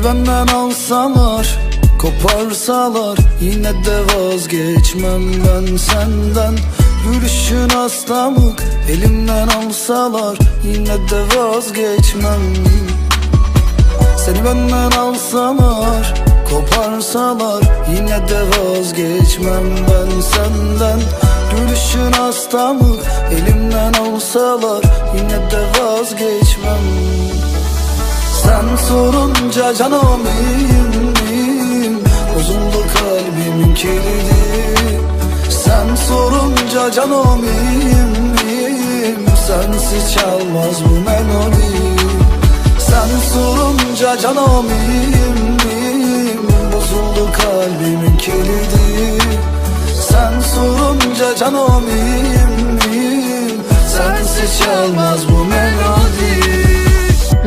Seni benden alsalar Koparsalar Yine de vazgeçmem ben senden. Gülüşün hastalık Elimden alsalar Yine de vazgeçmem. Seni benden alsalar Koparsalar Yine de vazgeçmem ben senden. Gülüşün hastalık Elimden alsalar Yine de vazgeçmem. Sen sorunca canım iyiyim Bozuldu kalbimin kilidi. Sen sorunca canım iyiyim Sensiz çalmaz bu melodi. Sen sorunca canım iyiyim Bozuldu kalbimin kilidi. Sen sorunca canım iyiyim Sensiz çalmaz bu melodi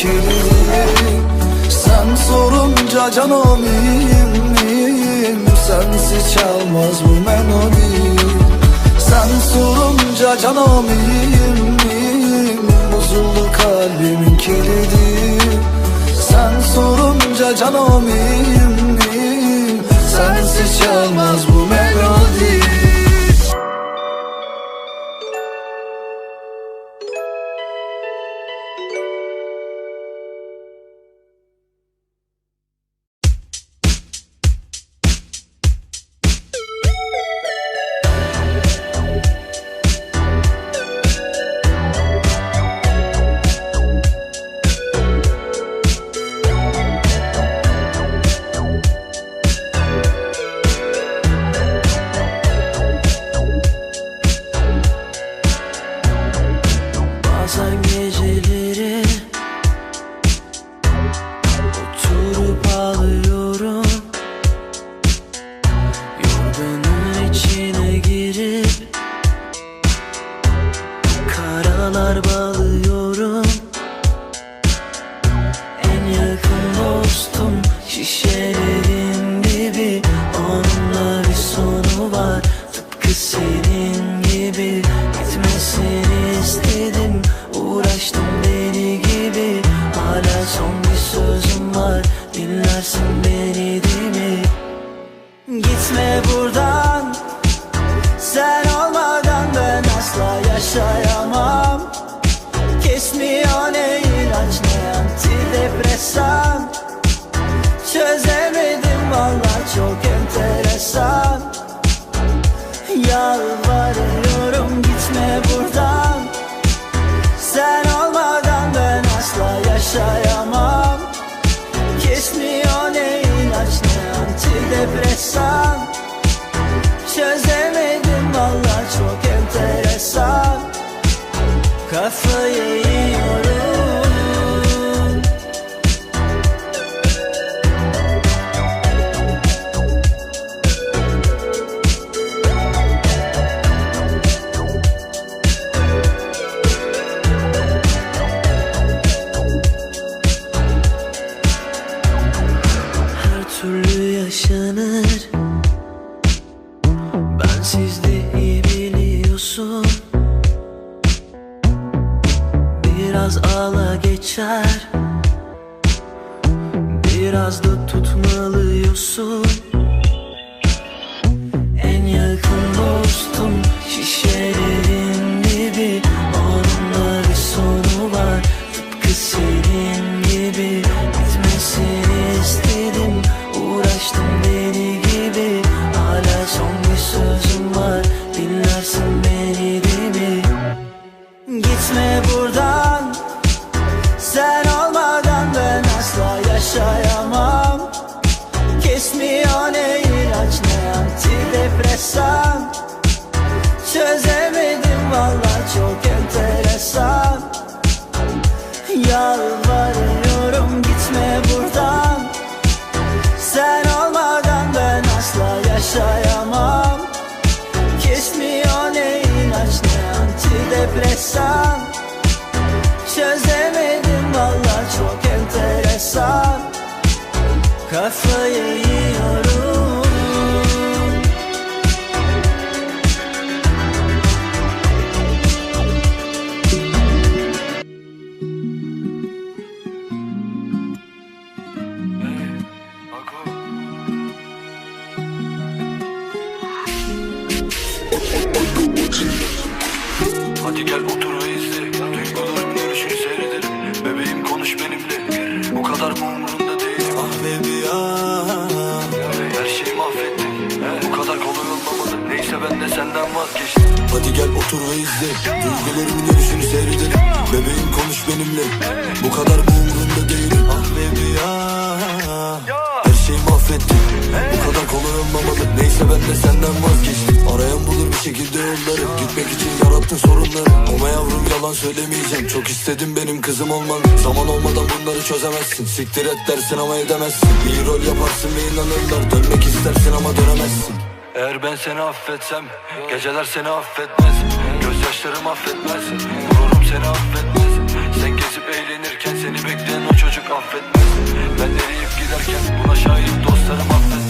kilidi Sen sorunca canım iyiyim Sensiz çalmaz bu melodi. Sen sorunca canım iyiyim, iyiyim Bozuldu kalbimin kilidi. Sen sorunca canım iyiyim, iyiyim Sensiz çalmaz Gitmesini istedim Uğraştım deli gibi. Hala son bir sözüm var Dinlersin beni değil mi? Gitme buradan Sen olmadan ben asla yaşayamam. Kesmiyor ne ilaç ne antidepresan antidepresan buradan Sen olmadan ben asla yaşayamam. Kesmiyor ne ilaç ne antidepresan. Çözemedim valla çok enteresan. Yalvarıyorum gitme buradan. Sen olmadan ben asla yaşayamam. Kesmiyor ne ilaç ne antidepresan. Kafayı baby ah Her şeyi mahvettin. Bu kadar kolay olmamalı Neyse ben de senden vazgeçtim. Hadi gel otur ve izle. Duygularımın görüşünü seyredelim Bebeğim konuş benimle. Bu kadar mı umurunda değilim Ah baby ah Her şeyi mahvettin. Bu kadar kolay olmamalı Neyse ben de senden vazgeçtim. Arayan bulur bir şekilde yolları. Gitmek için yarattın sorunları. Yavrum yalan söylemeyeceğim. Çok istedim benim kızım olman Zaman olmadan bunları çözemezsin. Siktir et dersin ama edemezsin. İyi rol yaparsın ve inanırlar. Dönmek istersin ama dönemezsin. Eğer ben seni affetsem Geceler seni affetmez. Gözyaşlarım affetmez. Gururum seni affetmez. Sen gezip eğlenirken Seni bekleyen o çocuk affetmez. Ben eriyip giderken Buna şahit dostlarım affetmez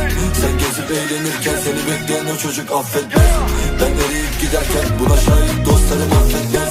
Sen gezip eğlenirken Seni bekleyen o çocuk affetmez. Ben eriyip giderken Buna şahit dostlarım affetmez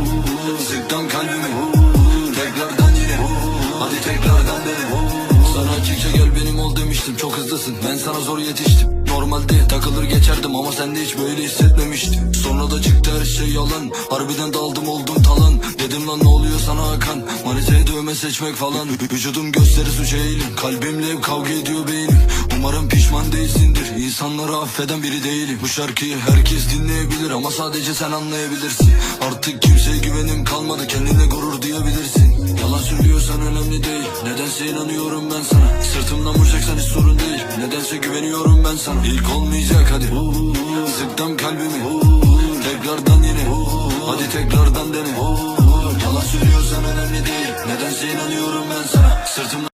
yetiştim. Normalde takılır geçerdim ama sende hiç böyle hissetmemiştim. Sonra da çıktı her şey yalan. Harbiden daldım oldum talan. Dedim lan ne oluyor sana Hakan? Maniteye dövme seçmek falan. Vü- Vücudum gösteri suç eğilim. Kalbimle hep kavga ediyor beynim. Umarım pişman değilsindir. İnsanları affeden biri değilim. Bu şarkıyı herkes dinleyebilir Ama sadece sen anlayabilirsin. Artık kimseye güvenim kalmadı. Kendine gurur duyabilirsin. Yalan söylüyorsan önemli değil. Nedense inanıyorum ben sana Sırtımdan vuracaksan hiç sorun değil. Nedense güveniyorum ben sana. İlk olmayacak hadi. Sıktım kalbimi. Tekrardan yine. Hadi tekrardan dene. Yalan söylüyorsan önemli değil. Nedense inanıyorum ben sana. Sırtımdan